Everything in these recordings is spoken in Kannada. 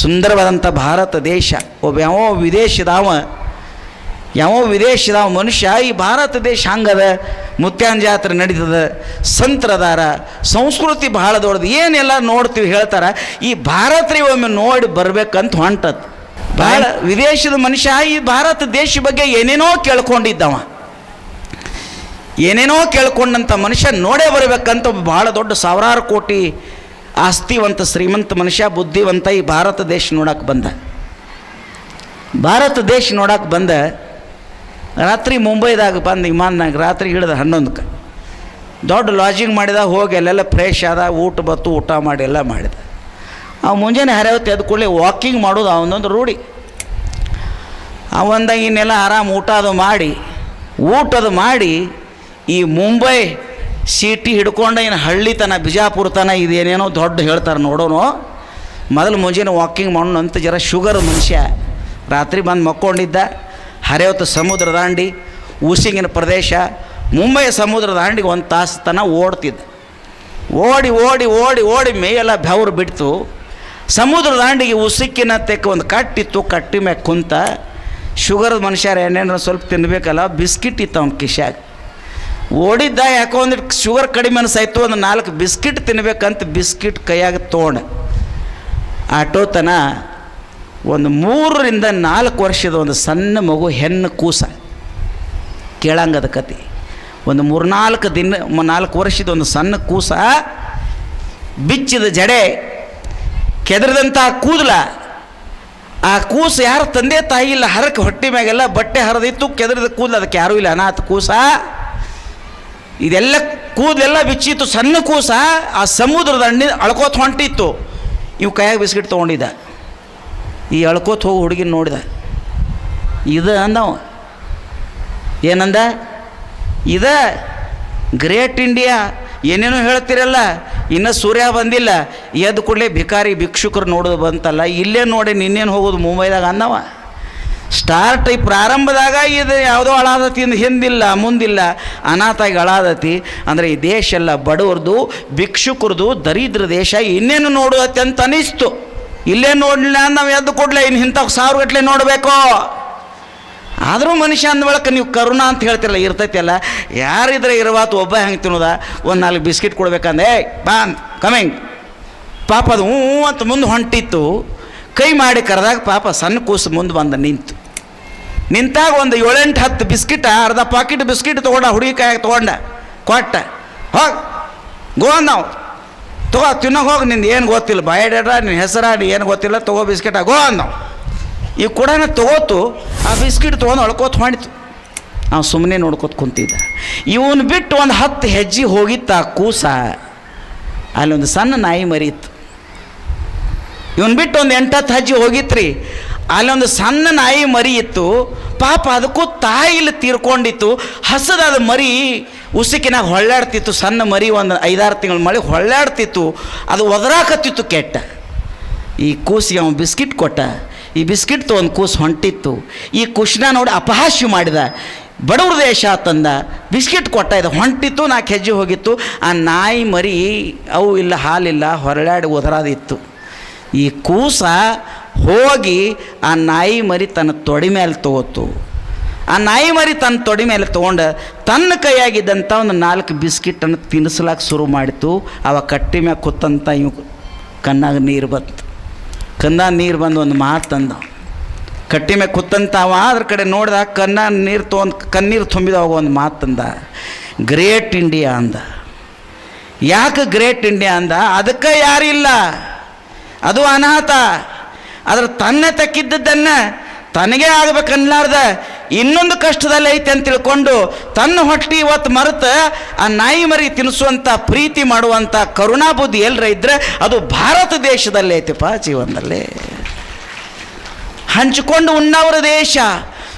ಸುಂದರವಾದಂಥ ಭಾರತ ದೇಶ. ಒಬ್ಬ ಯಾವ ವಿದೇಶದವ ಯಾವ ವಿದೇಶದವ ಮನುಷ್ಯ, ಈ ಭಾರತ ದೇಶ ಹಂಗದ, ಮುತ್ಯಾನ್ ಜಾತ್ರೆ ನಡೀತದ, ಸಂತ್ರದಾರ, ಸಂಸ್ಕೃತಿ ಭಾಳ ದೊಡ್ಡದು, ಏನೆಲ್ಲ ನೋಡ್ತೀವಿ ಹೇಳ್ತಾರ, ಈ ಭಾರತ ಒಮ್ಮೆ ನೋಡಿ ಬರ್ಬೇಕಂತ ಹೊಂಟದ್. ಭಾಳ ವಿದೇಶದ ಮನುಷ್ಯ, ಈ ಭಾರತ ದೇಶ ಬಗ್ಗೆ ಏನೇನೋ ಕೇಳ್ಕೊಂಡಿದ್ದವ. ಏನೇನೋ ಕೇಳ್ಕೊಂಡಂಥ ಮನುಷ್ಯ ನೋಡೇ ಬರಬೇಕಂತ ಭಾಳ ದೊಡ್ಡ ಸಾವಿರಾರು ಕೋಟಿ ಆಸ್ತಿವಂತ, ಶ್ರೀಮಂತ ಮನುಷ್ಯ, ಬುದ್ಧಿವಂತ ಈ ಭಾರತ ದೇಶ ನೋಡಕ್ಕೆ ಬಂದ. ಭಾರತ ದೇಶ ನೋಡಕ್ಕೆ ಬಂದ. ರಾತ್ರಿ ಮುಂಬೈದಾಗ ಬಂದು ವಿಮಾನದಾಗ, ರಾತ್ರಿ ಹಿಡಿದ ಹನ್ನೊಂದಕ್ಕೆ. ದೊಡ್ಡ ಲಾಜಿಂಗ್ ಮಾಡಿದ, ಹೋಗಿ ಅಲ್ಲೆಲ್ಲ ಫ್ರೆಶ್ ಆದ, ಊಟ ಬತ್ತು, ಊಟ ಮಾಡಿ, ಎಲ್ಲ ಮಾಡಿದ. ಆ ಮುಂಜಾನೆ ಹರಿವತ್ತು ಎದ್ದು ಕೂಡಲೇ ವಾಕಿಂಗ್ ಮಾಡೋದು ಅವನೊಂದು ರೂಢಿ. ಅವಂದಾಗ ಇನ್ನೆಲ್ಲ ಆರಾಮ್ ಊಟ ಅದು ಮಾಡಿ, ಊಟದ ಮಾಡಿ, ಈ ಮುಂಬೈ ಸಿಟಿ ಹಿಡ್ಕೊಂಡು ಏನು ಹಳ್ಳಿ ತನ, ಬಿಜಾಪುರ ತನ ಇದೇನೇನೋ ದೊಡ್ಡ ಹೇಳ್ತಾರೆ ನೋಡೋನು. ಮೊದಲು ಮುಂಜಾನೆ ವಾಕಿಂಗ್ ಮಾಡೋಣ ಅಂತ ಜರ ಶುಗರ್ ಮನುಷ್ಯ. ರಾತ್ರಿ ಬಂದು ಮಕ್ಕೊಂಡಿದ್ದ ಹರಿವತ್ತು ಸಮುದ್ರ ದಾಂಡಿ ಉಸಿಂಗಿನ ಪ್ರದೇಶ, ಮುಂಬೈ ಸಮುದ್ರ ದಾಂಡಿಗೆ ಒಂದು ತಾಸು ತನ ಓಡ್ತಿದ್ದ. ಓಡಿ ಓಡಿ ಓಡಿ ಓಡಿ ಮೇಯೆಲ್ಲ ಬೆವರು ಬಿಡ್ತು. ಸಮುದ್ರ ದಾಂಡಿಗೆ ಉಸುಕಿನ ತೆಕ್ಕ ಒಂದು ಕಟ್ಟಿತ್ತು ಕಟ್ಟಿ ಮ್ಯಾಗ ಕುಂತ. ಶುಗರ್ ಮನುಷ್ಯರು ಏನೇನೋ ಸ್ವಲ್ಪ ತಿನ್ಬೇಕಲ್ಲ, ಬಿಸ್ಕಿಟ್ ಇತ್ತು ಅವ್ನ ಕಿಶ್ಯಾಗ ಓಡಿದ್ದ ಯಾಕೋ ಒಂದಿಟ್ಟು ಶುಗರ್ ಕಡಿಮೆ ಅನಿಸಾಯ್ತು ಒಂದು ನಾಲ್ಕು ಬಿಸ್ಕಿಟ್ ತಿನ್ಬೇಕಂತ ಬಿಸ್ಕಿಟ್ ಕೈಯಾಗ ತೊಗೊಂಡು. ಆಟೋತನ ಒಂದು ಮೂರರಿಂದ ನಾಲ್ಕು ವರ್ಷದ ಒಂದು ಸಣ್ಣ ಮಗು ಹೆಣ್ಣು ಕೂಸ. ಕೇಳಂಗದ ಕತೆ. ಒಂದು ಮೂರ್ನಾಲ್ಕು ದಿನ, ನಾಲ್ಕು ವರ್ಷದ ಒಂದು ಸಣ್ಣ ಕೂಸ ಬಿಚ್ಚಿದ ಜಡೆ ಕೆದರಿದಂಥ ಕೂದಲ, ಆ ಕೂಸು ಯಾರು ತಂದೆ ತಾಯಿ ಇಲ್ಲ ಹರಕ್ಕೆ ಹೊಟ್ಟೆ ಮ್ಯಾಗೆಲ್ಲ ಬಟ್ಟೆ ಹರಿದಿತ್ತು, ಕೆದರಿದ ಕೂದಲು ಅದಕ್ಕೆ ಯಾರೂ ಇಲ್ಲ, ಅನಾಥ ಕೂಸ. ಇದೆಲ್ಲ ಕೂದಲೆಲ್ಲ ಬಿಚ್ಚಿತ್ತು, ಸಣ್ಣ ಕೂಸ ಆ ಸಮುದ್ರದ ಹಣ್ಣಿನ ಅಳ್ಕೋತ ಹೊಂಟಿತ್ತು. ಇವು ಕೈಯಾಗ ಬಿಸ್ಕಿಟ್ ತೊಗೊಂಡಿದ್ದ. ಈ ಅಳ್ಕೋತ ಹೋಗಿ ಹುಡುಗಿನ ನೋಡಿದ. ಇದು ಅಂದವ. ಏನಂದ? ಇದ ಗ್ರೇಟ್ ಇಂಡಿಯಾ. ಏನೇನೋ ಹೇಳ್ತಿರಲ್ಲ, ಇನ್ನು ಸೂರ್ಯ ಬಂದಿಲ್ಲ. ಎದ್ದು ಕೂಡಲೇ ಭಿಕಾರಿ, ಭಿಕ್ಷುಕರು ನೋಡೋದು ಬಂತಲ್ಲ. ಇಲ್ಲೇ ನೋಡಿ ನಿನ್ನೇನು ಹೋಗೋದು ಮುಂಬೈದಾಗ ಅಂದವ. ಸ್ಟಾರ್ಟ್ ಈ ಪ್ರಾರಂಭದಾಗ ಇದು ಯಾವುದೋ ಅಳಾದತಿ ಹಿಂದಿಲ್ಲ, ಮುಂದಿಲ್ಲ, ಅನಾಥಾಗಿ ಅಳಾದತಿ ಅಂದರೆ ಈ ದೇಶ ಎಲ್ಲ ಬಡವ್ರದ್ದು ಭಿಕ್ಷುಕರದು, ದರಿದ್ರ ದೇಶ ಇನ್ನೇನು ನೋಡುವತ್ತೆ ಅಂತ ಅನಿಸ್ತು. ಇಲ್ಲೇ ನೋಡಲಿಲ್ಲ ನಾವು ಎದ್ದು ಕೊಡ್ಲೆ ಇನ್ನು ಇಂಥ ಸಾವಿರ ಗಟ್ಟಲೆ ನೋಡಬೇಕು. ಆದರೂ ಮನುಷ್ಯ ಅಂದ ನೀವು ಕರುಣ ಅಂತ ಹೇಳ್ತಿರಲ್ಲ ಇರ್ತೈತಿಲ್ಲ ಯಾರಿದ್ರೆ ಇರುವಾತು ಒಬ್ಬ ಹೆಂಗೆ ತಿನ್ನೋದ? ಒಂದು ನಾಲ್ಕು ಬಿಸ್ಕಿಟ್ ಕೊಡ್ಬೇಕಂದ್ರೆ ಬಾ ಬಾನ್ ಕಮಿಂಗ್ ಪಾಪ ಅದು ಹ್ಞೂ ಅಂತ ಮುಂದೆ ಹೊಂಟಿತ್ತು. ಕೈ ಮಾಡಿ ಕರೆದಾಗ ಪಾಪ ಸಣ್ಣ ಕೂಸು ಮುಂದೆ ಬಂದು ನಿಂತು. ನಿಂತಾಗ ಒಂದು ಏಳೆಂಟು ಹತ್ತು ಬಿಸ್ಕಿಟ, ಅರ್ಧ ಪಾಕಿಟ್ ಬಿಸ್ಕಿಟ್ ತೊಗೊಂಡ, ಹುಡುಗಿ ಕೈಯಾಗ ತೊಗೊಂಡ, ಕೊಟ್ಟ. ಹೋಗಿ, ಗೋ ನಾವು ತಗೋ ತಿನ್ನೋಕೆ ಹೋಗಿ, ನಿಂದು ಏನು ಗೊತ್ತಿಲ್ಲ. ಬಯೋಡೇಟ ನಿನ್ನ ಹೆಸರ ನೀನು ಏನು ಗೊತ್ತಿಲ್ಲ, ತಗೋ ಬಿಸ್ಕಿಟ, ಗೋ ಅಂದವು. ಈ ಕೂಡ ತಗೋತು, ಆ ಬಿಸ್ಕಿಟ್ ತೊಗೊಂಡು ಅಳ್ಕೋತ ಮಾಡಿತು ನಾವು ಸುಮ್ಮನೆ ನೋಡ್ಕೋತ ಕುಂತಿದ್ದ. ಇವನು ಬಿಟ್ಟು ಒಂದು ಹತ್ತು ಹೆಜ್ಜೆ ಹೋಗಿತ್ತ ಆ ಕೂಸ, ಅಲ್ಲೊಂದು ಸಣ್ಣ ನಾಯಿ ಮರಿತ್ತು ಇವನು ಬಿಟ್ಟು ಒಂದು ಎಂಟತ್ತು ಹೆಜ್ಜೆ ಹೋಗಿತ್ರಿ. ಅಲ್ಲೊಂದು ಸಣ್ಣ ನಾಯಿ ಮರಿ ಇತ್ತು. ಪಾಪ ಅದಕ್ಕೂ ತಾಯಿಲಿ ತೀರ್ಕೊಂಡಿತ್ತು. ಹಸದಾದ ಮರಿ ಉಸುಕಿನಾಗ ಹೊಳ್ಳಾಡ್ತಿತ್ತು. ಸಣ್ಣ ಮರಿ ಒಂದು ಐದಾರು ತಿಂಗಳ ಮಳೆ ಹೊಳ್ಳಾಡ್ತಿತ್ತು. ಅದು ಒದರಾಕತ್ತಿತ್ತು ಕೆಟ್ಟ. ಈ ಕೂಸಿಗೆ ಅವನು ಬಿಸ್ಕಿಟ್ ಕೊಟ್ಟ. ಈ ಬಿಸ್ಕಿಟ್ ತೊಗೊಂಡು ಕೂಸು ಹೊಂಟಿತ್ತು. ಈ ಕುಶ್ನ ನೋಡಿ ಅಪಹಾಸ್ಯ ಮಾಡಿದ. ಬಡವ್ರ ದೇಶ ತಂದ. ಬಿಸ್ಕಿಟ್ ಕೊಟ್ಟ. ಇದು ಹೊಂಟಿತ್ತು, ನಾಲ್ಕು ಹೆಜ್ಜೆ ಹೋಗಿತ್ತು. ಆ ನಾಯಿ ಮರಿ ಅವು ಇಲ್ಲ ಹಾಲಿಲ್ಲ, ಹೊರಳಾಡಿ ಒದರಾದಿತ್ತು. ಈ ಕೂಸ ಹೋಗಿ ಆ ನಾಯಿ ಮರಿ ತನ್ನ ತೊಡೆ ಮೇಲೆ ತಗೋತು ಆ ನಾಯಿ ಮರಿ ತನ್ನ ತೊಡೆ ಮೇಲೆ ತೊಗೊಂಡು ತನ್ನ ಕೈಯಾಗಿದ್ದಂಥ ಒಂದು ನಾಲ್ಕು ಬಿಸ್ಕಿಟನ್ನು ತಿನ್ನಿಸ್ಲಾಕ ಶುರು ಮಾಡಿತು. ಅವ ಕಟ್ಟಿ ಮ್ಯಾಗ ಕೂತಂತ ಇವು ಕಣ್ಣಾಗ ನೀರು ಬಂತು. ಕಣ್ಣಾಗ ನೀರು ಬಂದು ಒಂದು ಮಾತು ತಂದ. ಕಟ್ಟಿ ಮ್ಯಾಗ ಕೂತಂತ ಅವ ಅದ್ರ ಕಡೆ ನೋಡಿದ ಕನ್ನ ನೀರು ತೊಗೊಂಡು ಕಣ್ಣೀರು ತುಂಬಿದವಾಗ ಒಂದು ಮಾತು ತಂದ. ಗ್ರೇಟ್ ಇಂಡಿಯಾ ಅಂದ. ಯಾಕೆ ಗ್ರೇಟ್ ಇಂಡಿಯಾ ಅಂದ? ಅದಕ್ಕೆ ಯಾರಿಲ್ಲ. ಅದು ಅನಾಥ. ಅದ್ರ ತನ್ನ ತಕ್ಕಿದ್ದದ್ದನ್ನು ತನಗೇ ಆಗ್ಬೇಕನ್ಲಾರ್ದ ಇನ್ನೊಂದು ಕಷ್ಟದಲ್ಲಿ ಐತೆ ಅಂತ ತಿಳ್ಕೊಂಡು ತನ್ನ ಹೊಟ್ಟೆ ಇವತ್ತು ಮರೆತ ಆ ನಾಯಿ ಮರಿ ತಿನ್ನಿಸುವಂಥ ಪ್ರೀತಿ ಮಾಡುವಂಥ ಕರುಣಾಬುದ್ಧಿ ಎಲ್ಲರ ಇದ್ರೆ ಅದು ಭಾರತ ದೇಶದಲ್ಲಿ ಐತಿಪ್ಪ ಜೀವನದಲ್ಲಿ. ಹಂಚಿಕೊಂಡು ಉಣ್ಣವರ ದೇಶ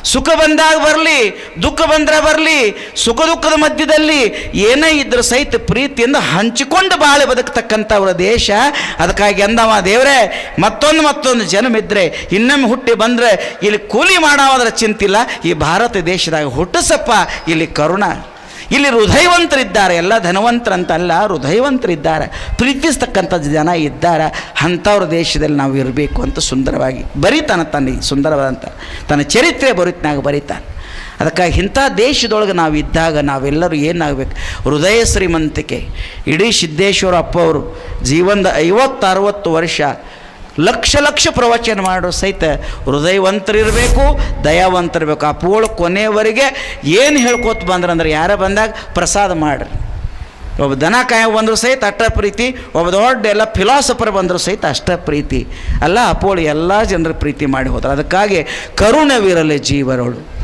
ಸುಖ ಬಂದಾಗ ಬರಲಿ, ದುಃಖ ಬಂದ್ರೆ ಬರಲಿ, ಸುಖ ದುಃಖದ ಮಧ್ಯದಲ್ಲಿ ಏನೇ ಇದ್ರೂ ಸಹಿತ ಪ್ರೀತಿಯಿಂದ ಹಂಚಿಕೊಂಡು ಬಾಳೆ ಬದುಕ್ತಕ್ಕಂಥವ್ರ ದೇಶ. ಅದಕ್ಕಾಗಿ ಅಂದವ, ದೇವರೇ, ಮತ್ತೊಂದು ಮತ್ತೊಂದು ಜನ್ಮಿದ್ರೆ ಇನ್ನೊಮ್ಮೆ ಹುಟ್ಟಿ ಬಂದರೆ ಇಲ್ಲಿ ಕೂಲಿ ಮಾಡೋದ್ರ ಚಿಂತಿಲ್ಲ. ಈ ಭಾರತ ದೇಶದಾಗ ಹುಟ್ಟಿಸಪ್ಪ, ಇಲ್ಲಿ ಕರುಣ. ಇಲ್ಲಿ ಹೃದಯವಂತರಿದ್ದಾರೆ, ಎಲ್ಲ ಧನವಂತರಂತಲ್ಲ, ಹೃದಯವಂತರಿದ್ದಾರೆ ಪ್ರೀತಿಸ್ತಕ್ಕಂಥ ಜನ ಇದ್ದಾರೆ, ಅಂಥವ್ರ ದೇಶದಲ್ಲಿ ನಾವು ಇರಬೇಕು ಅಂತ ಸುಂದರವಾಗಿ ಬರೀತಾನೆ ತನ್ನ ಸುಂದರವಾದಂಥ, ತನ್ನ ಚರಿತ್ರೆ ಬರುತ್ತಿನಾಗ ಬರೀತಾನೆ. ಅದಕ್ಕಾಗಿ ಇಂಥ ದೇಶದೊಳಗೆ ನಾವು ಇದ್ದಾಗ ನಾವೆಲ್ಲರೂ ಏನಾಗಬೇಕು? ಹೃದಯ ಶ್ರೀಮಂತಿಕೆ. ಇಡೀ ಸಿದ್ದೇಶ್ವರ ಅಪ್ಪ ಅವರು ಜೀವನದ ಐವತ್ತು, ಅರವತ್ತು ವರ್ಷ ಲಕ್ಷ ಲಕ್ಷ ಪ್ರವಚನ ಮಾಡೋ ಸಹಿತ ಹೃದಯವಂತರಿರಬೇಕು, ದಯಾವಂತರಿರಬೇಕು. ಅಪ್ಪಗಳು ಕೊನೆಯವರೆಗೆ ಏನು ಹೇಳ್ಕೊತ ಬಂದ್ರಂದ್ರೆ, ಯಾರ ಬಂದಾಗ? ಪ್ರಸಾದ ಮಾಡ್ರಿ. ಒಬ್ಬ ದನ ಕಾಯ ಬಂದರೂ ಸಹಿತ ಅಷ್ಟ ಪ್ರೀತಿ, ಒಬ್ಬ ದೊಡ್ಡ ಎಲ್ಲ ಫಿಲಾಸಫರ್ ಬಂದರೂ ಸಹಿತ ಅಷ್ಟ ಪ್ರೀತಿ. ಅಲ್ಲ ಅಪೋಳು ಎಲ್ಲ ಜನರ ಪ್ರೀತಿ ಮಾಡಿ ಹೋದ್ರು. ಅದಕ್ಕಾಗಿ ಕರುಣವಿರಲಿ ಜೀವರಳು.